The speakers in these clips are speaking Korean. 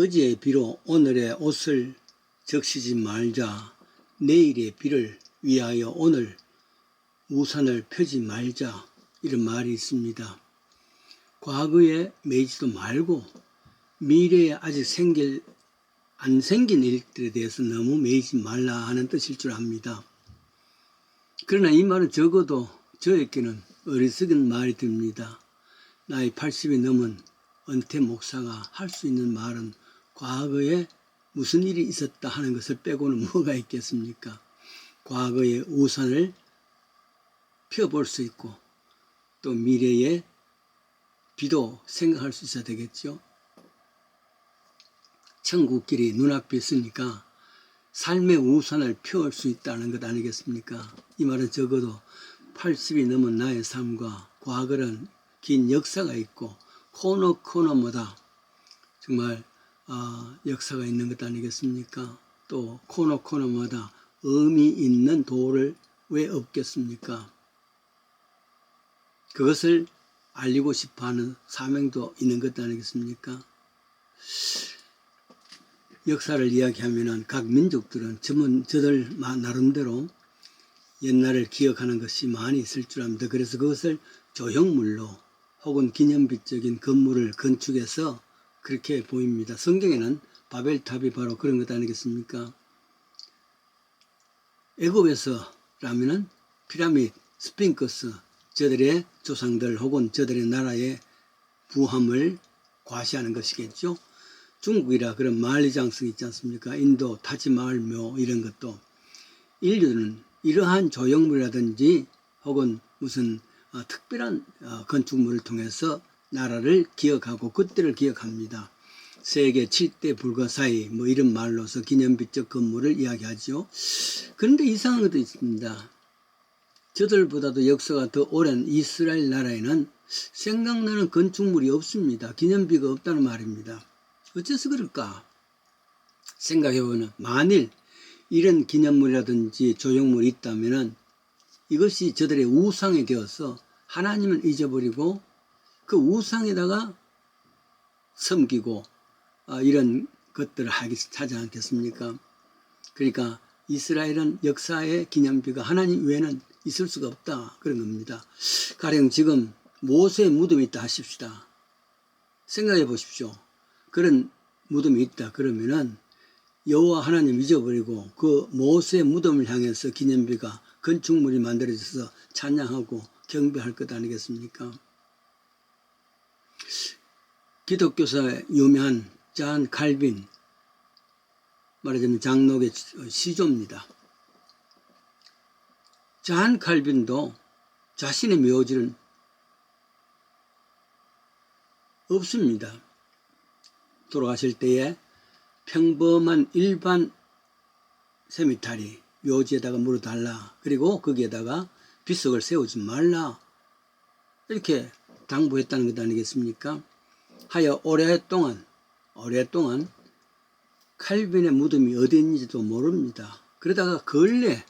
어제의 비로 오늘의 옷을 적시지 말자. 내일의 비를 위하여 오늘 우산을 펴지 말자. 이런 말이 있습니다. 과거에 매이지도 말고 미래에 아직 생길 안 생긴 일들에 대해서 너무 매이지 말라 하는 뜻일 줄 압니다. 그러나 이 말은 적어도 저에게는 어리석은 말이 듭니다. 나이 80이 넘은 은퇴 목사가 할 수 있는 말은 과거에 무슨 일이 있었다 하는 것을 빼고는 뭐가 있겠습니까? 과거의 우산을 펴볼 수 있고 또 미래의 비도 생각할 수 있어야 되겠죠. 천국길이 눈앞에 있으니까 삶의 우산을 펴올 수 있다는 것 아니겠습니까? 이 말은 적어도 80이 넘은 나의 삶과 과거는 긴 역사가 있고 코너 코너마다 정말 아, 역사가 있는 것 아니겠습니까? 또 코너 코너마다 의미 있는 도를 왜 없겠습니까? 그것을 알리고 싶어 하는 사명도 있는 것 아니겠습니까? 역사를 이야기하면은 각 민족들은 전문 저들 마- 나름대로 옛날을 기억하는 것이 많이 있을 줄 압니다. 그래서 그것을 조형물로 혹은 기념비적인 건물을 건축해서 그렇게 보입니다. 성경에는 바벨탑이 바로 그런 것 아니겠습니까? 애굽에서 라면은 피라밋, 스핑크스, 저들의 조상들 혹은 저들의 나라의 부함을 과시하는 것이겠죠. 중국이라 그런 만리장성이 있지 않습니까? 인도 타지마을묘 이런 것도 인류는 이러한 조형물이라든지 혹은 무슨 어, 특별한 어, 건축물을 통해서 나라를 기억하고 그때를 기억합니다. 세계 7대 불가사의 뭐 이런 말로서 기념비적 건물을 이야기하죠. 그런데 이상한 것도 있습니다. 저들보다도 역사가 더 오랜 이스라엘 나라에는 생각나는 건축물이 없습니다. 기념비가 없다는 말입니다. 어째서 그럴까? 생각해보면 만일 이런 기념물이라든지 조형물이 있다면 이것이 저들의 우상이 되어서 하나님을 잊어버리고 그 우상에다가 섬기고 아, 이런 것들을 하기 하지 않겠습니까? 그러니까 이스라엘은 역사의 기념비가 하나님 외에는 있을 수가 없다 그런 겁니다. 가령 지금 모세의 무덤이 있다 하십시다. 생각해 보십시오. 그런 무덤이 있다 그러면은 여호와 하나님 잊어버리고 그 모세의 무덤을 향해서 기념비가 건축물이 만들어져서 찬양하고 경배할 것 아니겠습니까? 기독교사의 유명한 잔 칼빈 말하자면 장로의 시조입니다. 잔 칼빈도 자신의 묘지는 없습니다. 돌아가실 때에 평범한 일반 세미타리 묘지에다가 물어 달라. 그리고 거기에다가 비석을 세우지 말라. 이렇게 당부했다는 것 아니겠습니까? 하여 오랫동안 오랫동안 칼빈의 무덤이 어디 있는지도 모릅니다. 그러다가 근래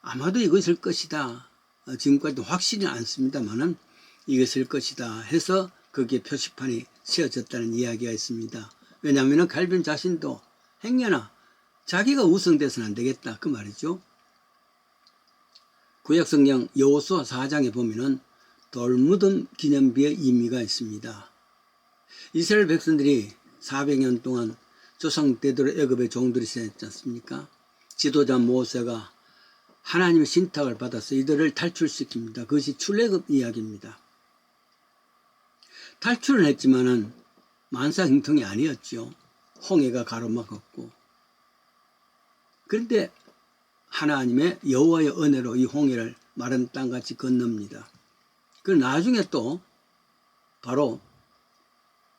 아마도 이것일 것이다. 어, 지금까지도 확실히 않습니다만은 이것일 것이다 해서 거기에 표시판이 세워졌다는 이야기가 있습니다. 왜냐하면 칼빈 자신도 행여나 자기가 우승돼서는 안 되겠다 그 말이죠. 구약성경 여호수아 4장에 보면은 돌무덤 기념비의 의미가 있습니다. 이스라엘 백성들이 400년 동안 조상 대대로 애굽의 종들이 지냈지 않습니까? 지도자 모세가 하나님의 신탁을 받아서 이들을 탈출시킵니다. 그것이 출애굽 이야기입니다. 탈출을 했지만은 만사형통이 아니었죠. 홍해가 가로막았고. 그런데 하나님의 여호와의 은혜로 이 홍해를 마른 땅같이 건넙니다. 그 나중에 또 바로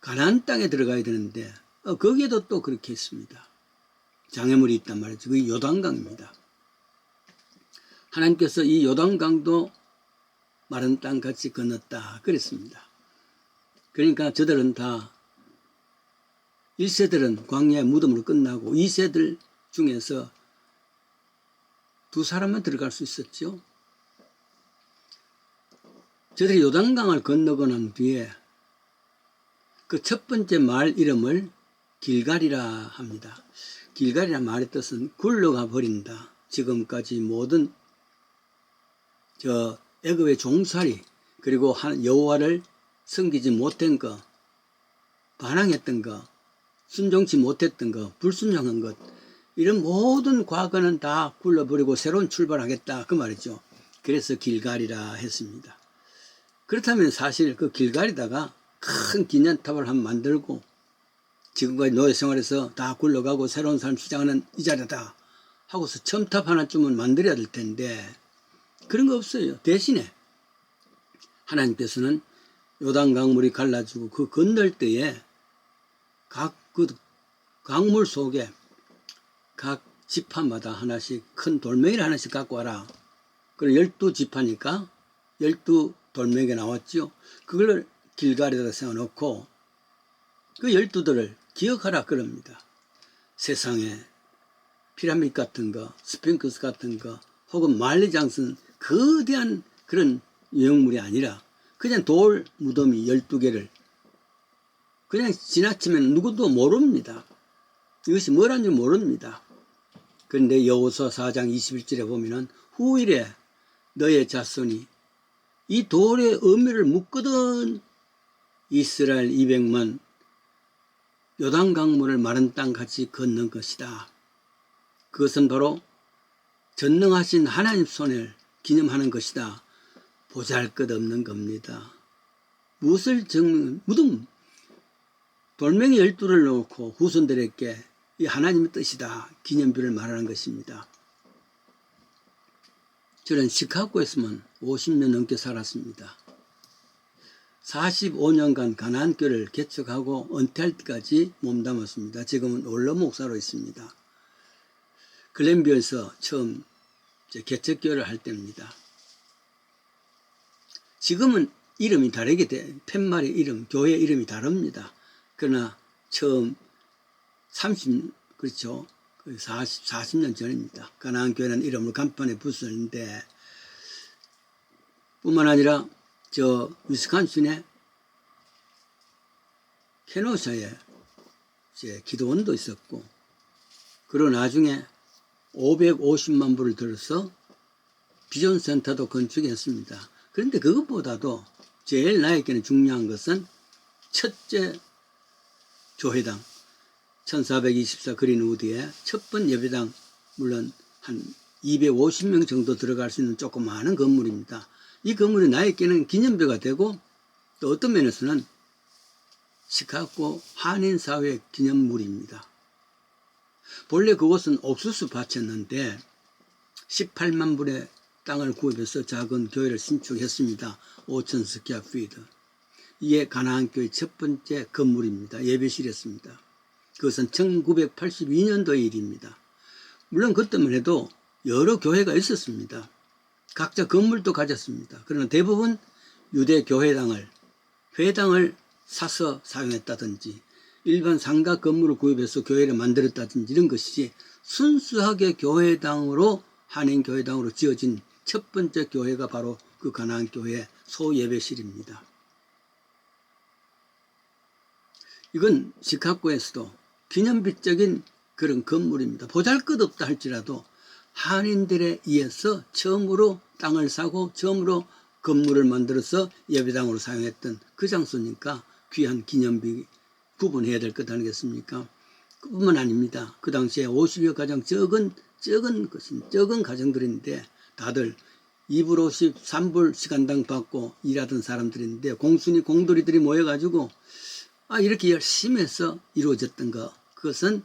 가나안 땅에 들어가야 되는데 어, 거기에도 또 그렇게 했습니다. 장애물이 있단 말이죠. 그게 요단강입니다. 하나님께서 이 요단강도 마른 땅 같이 건넜다 그랬습니다. 그러니까 저들은 다 1세들은 광야의 무덤으로 끝나고 2세들 중에서 두 사람만 들어갈 수 있었죠. 저들이 요단강을 건너고 난 뒤에 그 첫 번째 마을 이름을 길갈이라 합니다. 길갈이란 말의 뜻은 굴러가 버린다. 지금까지 모든 저 애굽의 종살이 그리고 한 여호와를 섬기지 못한 것, 반항했던 것, 순종치 못했던 것, 불순종한 것 이런 모든 과거는 다 굴러버리고 새로운 출발하겠다 그 말이죠. 그래서 길갈이라 했습니다. 그렇다면 사실 그 길갈이다가 큰 기념탑을 한 만들고 지금까지 노예 생활에서 다 굴러가고 새로운 삶 시작하는 이 자리다 하고서 첨탑 하나쯤은 만들어야 될 텐데 그런 거 없어요. 대신에 하나님께서는 요단 강물이 갈라지고 그 건널 때에 각 그 강물 속에 각 지파마다 하나씩 큰 돌멩이를 하나씩 갖고 와라. 그걸 열두 지파니까 열두 돌멩이가 나왔죠. 그걸 길가리에다 세워놓고 그 열두들을 기억하라 그럽니다. 세상에 피라미드 같은 거, 스핑크스 같은 거, 혹은 만리장성 거대한 그런 유형물이 아니라 그냥 돌 무덤이 12개를 그냥 지나치면 누구도 모릅니다. 이것이 뭐라는지 모릅니다. 그런데 여호수아 4장 21절에 보면은 후일에 너의 자손이 이 돌의 의미를 묻거든 이스라엘 200만 요단 강물을 마른 땅 같이 걷는 것이다. 그것은 바로 전능하신 하나님 손을 기념하는 것이다. 보잘 것 없는 겁니다. 무엇을 증명, 무덤, 돌멩이 열두를 놓고 후손들에게 이 하나님의 뜻이다. 기념비를 말하는 것입니다. 저는 시카고에서만 50년 넘게 살았습니다. 45년간 가난교를 개척하고 은퇴할 때까지 몸담았습니다. 지금은 원로 목사로 있습니다. 글렌비어에서 처음 개척교를 할 때입니다. 지금은 이름이 다르게 돼, 팻말의 이름, 교회 이름이 다릅니다. 그러나 처음 30, 그렇죠. 40, 40년 전입니다. 가나안 교회라는 이름을 간판에 붙였는데, 뿐만 아니라 저 위스콘신의 케노사에 이제 기도원도 있었고, 그리고 나중에 550만 불을 들어서 비전 센터도 건축했습니다. 그런데 그것보다도 제일 나에게는 중요한 것은 첫째 교회당 1424 그린우드의 첫 번 예배당 물론 한 250명 정도 들어갈 수 있는 조그마한 건물입니다. 이 건물이 나에게는 기념비가 되고 또 어떤 면에서는 시카고 한인사회 기념물입니다. 본래 그곳은 옥수수 밭이었는데 18만 불의 땅을 구입해서 작은 교회를 신축했습니다. 5천 스퀘어 피트. 이게 가나안 교회 첫 번째 건물입니다. 예배실이었습니다. 그것은 1982년도의 일입니다. 물론 그때만 해도 여러 교회가 있었습니다. 각자 건물도 가졌습니다. 그러나 대부분 유대 교회당을 회당을 사서 사용했다든지 일반 상가 건물을 구입해서 교회를 만들었다든지 이런 것이지 순수하게 교회당으로 한인 교회당으로 지어진 첫 번째 교회가 바로 그 가나안 교회 소예배실입니다. 이건 시카고에서도 기념비적인 그런 건물입니다. 보잘것없다 할지라도 한인들에 의해서 처음으로 땅을 사고 처음으로 건물을 만들어서 예배당으로 사용했던 그 장소니까 귀한 기념비 구분해야 될 것 아니겠습니까? 그뿐만 아닙니다. 그 당시에 50여 가정 적은 적은 것은 적은 가정들인데 다들 2불 50, 3불 시간당 받고 일하던 사람들인데 공순이 공돌이들이 모여가지고 아 이렇게 열심히 해서 이루어졌던 것 그것은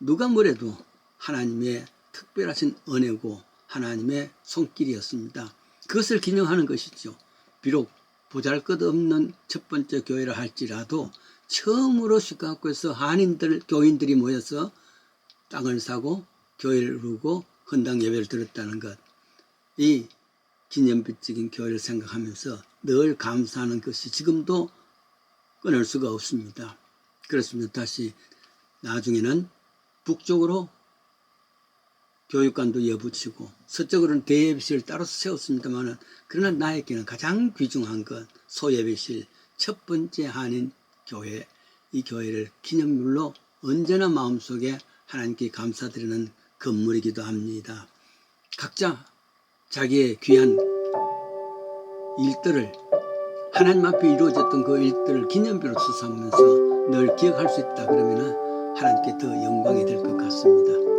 누가 뭐래도 하나님의 특별하신 은혜고 하나님의 손길이었습니다. 그것을 기념하는 것이죠. 비록 보잘것없는 첫 번째 교회를 할지라도 처음으로 시카고에서 한인들 교인들이 모여서 땅을 사고 교회를 이루고 헌당 예배를 드렸다는 것. 이 기념비적인 교회를 생각하면서 늘 감사하는 것이 지금도 끊을 수가 없습니다. 그렇습니다. 다시 나중에는 북쪽으로 교육관도 이어붙이고 서쪽으로는 대예배실을 따로 세웠습니다만 그러나 나에게는 가장 귀중한 것 소예배실 첫 번째 한인 교회 이 교회를 기념물로 언제나 마음속에 하나님께 감사드리는 건물이기도 합니다. 각자 자기의 귀한 일들을 하나님 앞에 이루어졌던 그 일들을 기념비로 수상하면서 늘 기억할 수 있다 그러면 하나님께 더 영광이 될 것 같습니다.